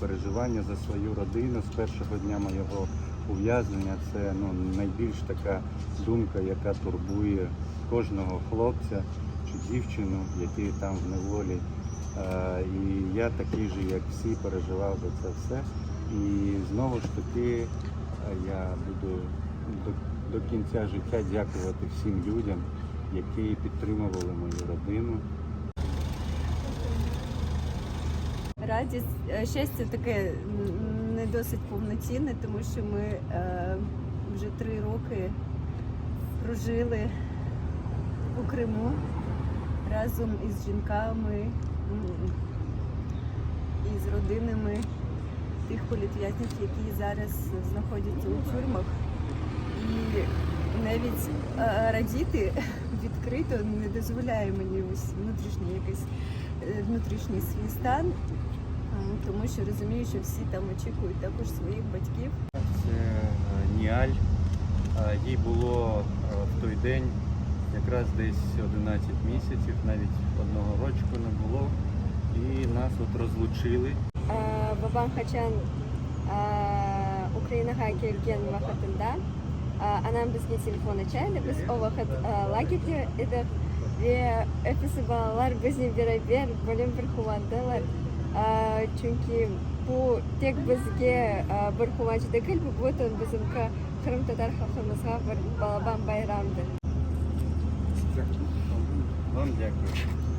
переживання за свою родину з першого дня моєго ув'язнення. Це ну, найбільш така думка, яка турбує кожного хлопця чи дівчину, які там в неволі. Е, І я такий же, як всі, переживав за це все. І знову ж таки е, я буду до, до кінця життя дякувати всім людям, які підтримували мою родину. Радість, е, щастя таке не досить повноцінне, тому що ми е, вже три роки прожили у Криму разом із жінками і з родинами тих політв'язнів, які зараз знаходяться у тюрмах. І навіть е, радіти відкрито не дозволяє мені ось внутрішній якийсь внутрішній свій стан. Тому що розумію, що всі там очікують також своїх батьків. Це е, Ніаль. Е, Їй було е, в той день якраз десь 11 місяців, навіть одного рочку не було. І нас от розлучили. Vaqtida ee, anam bizga telefon açardi. Biz o vaqt ee, lagerda edik ve ötesi balalar bizni beraber чүнки бу тек бизге бир кубанч түгүл бүтүн бизимки кырым татар халқымызға бір балабан байрамдыр вам дякую.